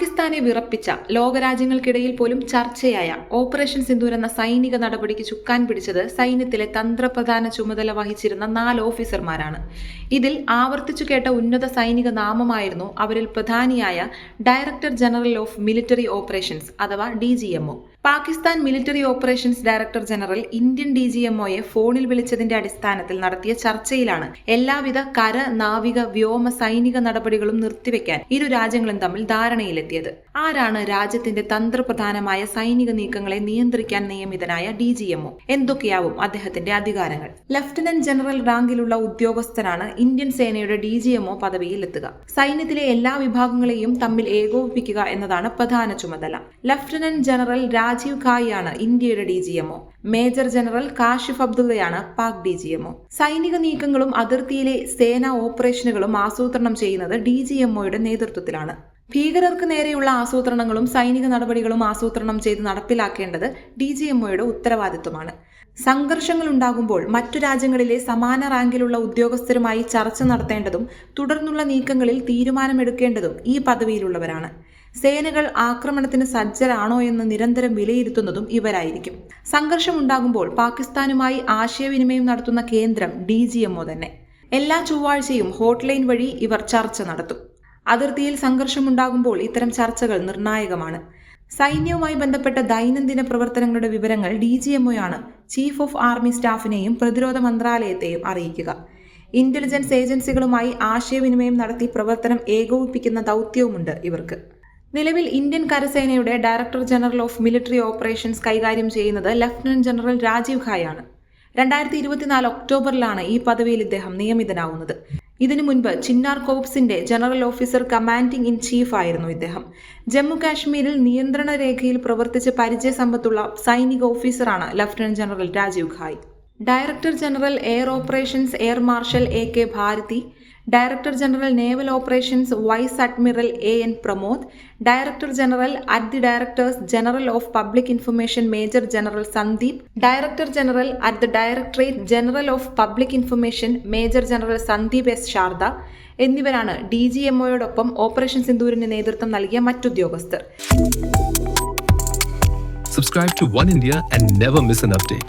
പാകിസ്ഥാനെ വിറപ്പിച്ച ലോകരാജ്യങ്ങൾക്കിടയിൽ പോലും ചർച്ചയായ ഓപ്പറേഷൻ സിന്ധു എന്ന സൈനിക നടപടിക്ക് ചുക്കാൻ പിടിച്ചത് സൈന്യത്തിലെ തന്ത്രപ്രധാന ചുമതല വഹിച്ചിരുന്ന നാല് ഓഫീസർമാരാണ്. ഇതിൽ ആവർത്തിച്ചു കേട്ട ഉന്നത സൈനിക നാമമായിരുന്നു അവരിൽ പ്രധാനിയായ director general of military operations അഥവാ D Pakistan military operations director general Indian D G എംഒയെ ഫോണിൽ വിളിച്ചതിന്റെ അടിസ്ഥാനത്തിൽ നടത്തിയ ചർച്ചയിലാണ് എല്ലാവിധ കര നാവിക വ്യോമ സൈനിക നടപടികളും നിർത്തിവെക്കാൻ ഇരു രാജ്യങ്ങളും തമ്മിൽ ധാരണയിലെത്തിയത്. ആരാണ് രാജ്യത്തിന്റെ തന്ത്രപ്രധാനമായ സൈനിക നീക്കങ്ങളെ നിയന്ത്രിക്കാൻ നിയമിതനായ ഡി ജി എംഒ എന്തൊക്കെയാവും അദ്ദേഹത്തിന്റെ അധികാരങ്ങൾ? ലഫ്റ്റനന്റ് ജനറൽ റാങ്കിലുള്ള ഉദ്യോഗസ്ഥനാണ് ഇന്ത്യൻ സേനയുടെ ഡി ജി എംഒ പദവിയിലെത്തുക. സൈന്യത്തിലെ എല്ലാ വിഭാഗങ്ങളെയും തമ്മിൽ ഏകോപിപ്പിക്കുക എന്നതാണ് പ്രധാന ചുമതല. ലഫ്റ്റനന്റ് ജനറൽ രാജീവ് ഖായിയാണ് ഇന്ത്യയുടെ D G MO major general Kashif അബ്ദുള്ളയാണ് Pak D G MO സൈനിക നീക്കങ്ങളും അതിർത്തിയിലെ സേനാ ഓപ്പറേഷനുകളും ആസൂത്രണം ചെയ്യുന്നത് ഡി ജി എംഒയുടെ നേതൃത്വത്തിലാണ്. ഭീകരർക്ക് നേരെയുള്ള ആസൂത്രണങ്ങളും സൈനിക നടപടികളും ആസൂത്രണം ചെയ്ത് നടപ്പിലാക്കേണ്ടത് ഡി ജി എംഒയുടെ ഉത്തരവാദിത്വമാണ്. സംഘർഷങ്ങൾ ഉണ്ടാകുമ്പോൾ മറ്റു രാജ്യങ്ങളിലെ സമാന റാങ്കിലുള്ള ഉദ്യോഗസ്ഥരുമായി ചർച്ച നടത്തേണ്ടതും തുടർന്നുള്ള നീക്കങ്ങളിൽ തീരുമാനമെടുക്കേണ്ടതും ഈ പദവിയിലുള്ളവരാണ്. സേനകൾ ആക്രമണത്തിന് സജ്ജരാണോ എന്ന് നിരന്തരം വിലയിരുത്തുന്നതും ഇവരായിരിക്കും. സംഘർഷമുണ്ടാകുമ്പോൾ പാകിസ്ഥാനുമായി ആശയവിനിമയം നടത്തുന്ന കേന്ദ്രം ഡി ജി എംഒ തന്നെ. എല്ലാ ചൊവ്വാഴ്ചയും ഹോട്ട്ലൈൻ വഴി ഇവർ ചർച്ച നടത്തും. അതിർത്തിയിൽ സംഘർഷമുണ്ടാകുമ്പോൾ ഇത്തരം ചർച്ചകൾ നിർണായകമാണ്. സൈന്യവുമായി ബന്ധപ്പെട്ട ദൈനംദിന പ്രവർത്തനങ്ങളുടെ വിവരങ്ങൾ ഡി ജി എംഒയാണ് ചീഫ് ഓഫ് ആർമി സ്റ്റാഫിനെയും പ്രതിരോധ മന്ത്രാലയത്തെയും അറിയിക്കുക. ഇന്റലിജൻസ് ഏജൻസികളുമായി ആശയവിനിമയം നടത്തി പ്രവർത്തനം ഏകോപിപ്പിക്കുന്ന ദൗത്യവുമുണ്ട് ഇവർക്ക്. നിലവിൽ ഇന്ത്യൻ കരസേനയുടെ director general of military operations കൈകാര്യം ചെയ്യുന്നത് ലഫ്റ്റനന്റ് ജനറൽ രാജീവ് ഖായാണ് രണ്ടായിരത്തി ഇരുപത്തിനാല് ഒക്ടോബറിലാണ് ഈ പദവിയിൽ ഇദ്ദേഹം നിയമിതനാവുന്നത്. ഇതിനു മുൻപ് Chinar കോപ്സിന്റെ general officer commanding in chief ആയിരുന്നു ഇദ്ദേഹം. ജമ്മു കാശ്മീരിൽ നിയന്ത്രണ രേഖയിൽ പ്രവർത്തിച്ച് പരിചയസമ്പത്തുള്ള സൈനിക ഓഫീസറാണ് lieutenant general Rajiv Ghai. Director general air operations air marshal A K Bharti director general naval operations vice admiral A N Pramod director general at the directors general of public information major general Sandeep director general at the directorate general of public information major general Sandeep S Sharda എന്നിവരാണ് D G എംഒയോടൊപ്പം operation സിന്ദൂരിന് നേതൃത്വം നൽകിയ മറ്റുദ്യോഗസ്ഥർ Subscribe to One India and never miss an update.